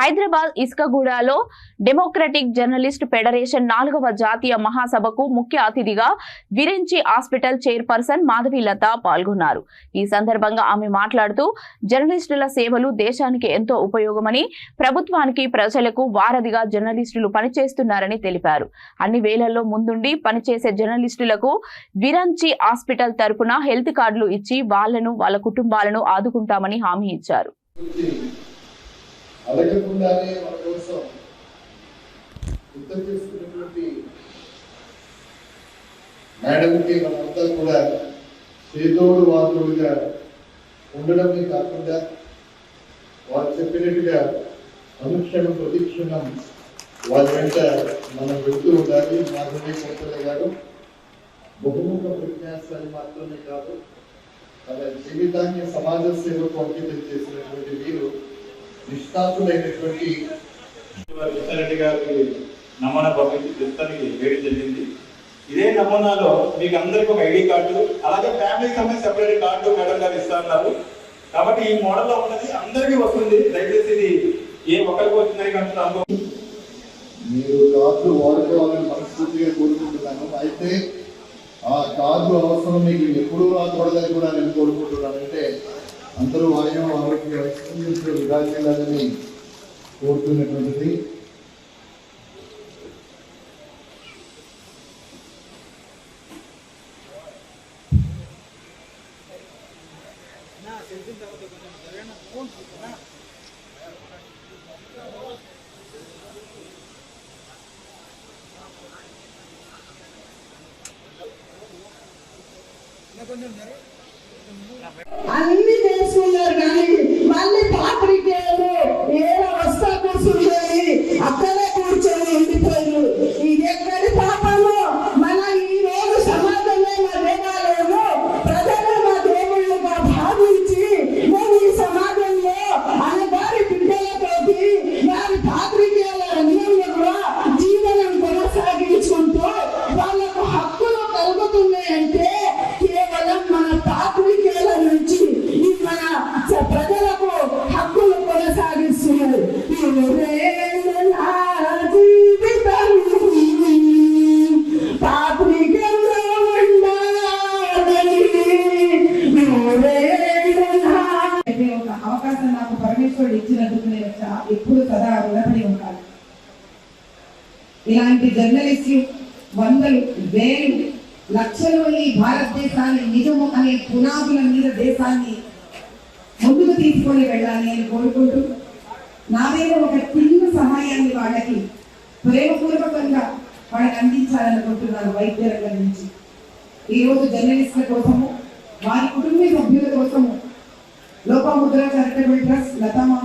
హైదరాబాద్ ఇసుకగూడలో democratic journalist federation నాలుగవ జాతీయ మహాసభకు ముఖ్య అతిథిగా విరించి హాస్పిటల్ చైర్పర్సన్ మాధవీలత పాల్గొన్నారు. ఈ సందర్భంగా ఆమె మాట్లాడుతూ జర్నలిస్టుల సేవలు దేశానికి ఎంతో ఉపయోగమని ప్రభుత్వానికి ప్రజలకు వారధిగా జర్నలిస్టులు పనిచేస్తున్నారని తెలిపారు. అన్ని వేళల్లో ముందుండి పనిచేసే జర్నలిస్టులకు విరంచి హాస్పిటల్ తరపున హెల్త్ కార్డులు ఇచ్చి వాళ్ళను వాళ్ళ కుటుంబాలను ఆదుకుంటామని హామీ ఇచ్చారు. అడగకుండానే మన కోసం యుద్ధం చేస్తున్నటువంటి మేడంకి మనమంతా కూడా చేదోడు వాదుడుగా ఉండడమే కాకుండా వారు చెప్పినట్టుగా అనుక్షణం ప్రతిక్షణం వాళ్ళ వెంట మనం వెళ్తూ ఉండాలి. మాత్రమే కోటల కాదు బహుముఖ ప్రజ్ఞాశాలి మాత్రమే కాదు తన జీవితాన్ని సమాజ సేవకు అంకితం చేసినటువంటి వీరు నిష్ఠాతులైనటువంటి కృష్ణారెడ్డి గారికి నమూనా పంపించి ప్రస్తుతానికి వేయడం జరిగింది. ఇదే నమూనాలో మీకు అందరికి ఒక ఐడి కార్డు అలాగే ఫ్యామిలీకి సంబంధించి సెపరేట్ కార్డు మేడం గారు ఇస్తా ఉన్నారు. కాబట్టి ఈ మోడల్లో ఉన్నది అందరికీ వస్తుంది. దయచేసి ఇది ఏ ఒక్కరికి వచ్చిందని అనుభవం మీరు కార్డు వాడుకోవాలని మనస్ఫూర్తిగా కోరుకుంటున్నాను. అయితే ఆ కార్డు అవసరం మీకు ఎప్పుడూ రాకూడదని కూడా నేను కోరుకుంటున్నాను. అంటే అందరూ ఆయన ఆరోగ్య వైద్యులు విరాజిల్లాలని కోరుతున్నటువంటిది. అన్ని తెలుసుకున్నారు కానీ కదా రుణపడి ఉంటాను ఇలాంటి జర్నలిస్టులు వందలు వేలు లక్షలు ఈ భారతదేశాన్ని నిజము అనే పునాదుల మీద దేశాన్ని ముందుకు తీసుకొని వెళ్ళాలి అని కోరుకుంటూ నాదేదో ఒక చిన్న సహాయాన్ని వాళ్ళకి ప్రేమపూర్వకంగా వాళ్ళకి అందించాలనుకుంటున్నాను వైద్య రంగం నుంచి. ఈరోజు జర్నలిస్టుల కోసము వారి కుటుంబ సభ్యుల కోసము లోపముద్ర చారిటబుల్ ట్రస్ట్ లతామా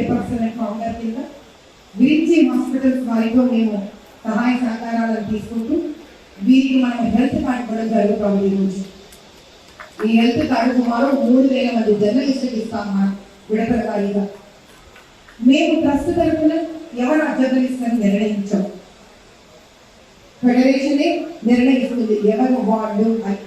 చైర్పర్సన్ అండ్ ఫౌండర్ కింద విరించి హాస్పిటల్స్ వారితో మేము సహాయ సహకారాలను తీసుకుంటూ వీరికి మనం హెల్త్ కార్డు కూడా జరుగుతుంది ఈరోజు ఈ హెల్త్ కార్డు సుమారు మూడు వేల మంది జర్నలిస్టులకు ఇస్తాం మనం విడతల వారీగా. మేము ట్రస్ట్ తరఫున ఎవరు జర్నలిస్ట్ అని నిర్ణయించాం? ఫెడరేషనే నిర్ణయిస్తుంది ఎవరు వాళ్ళు అని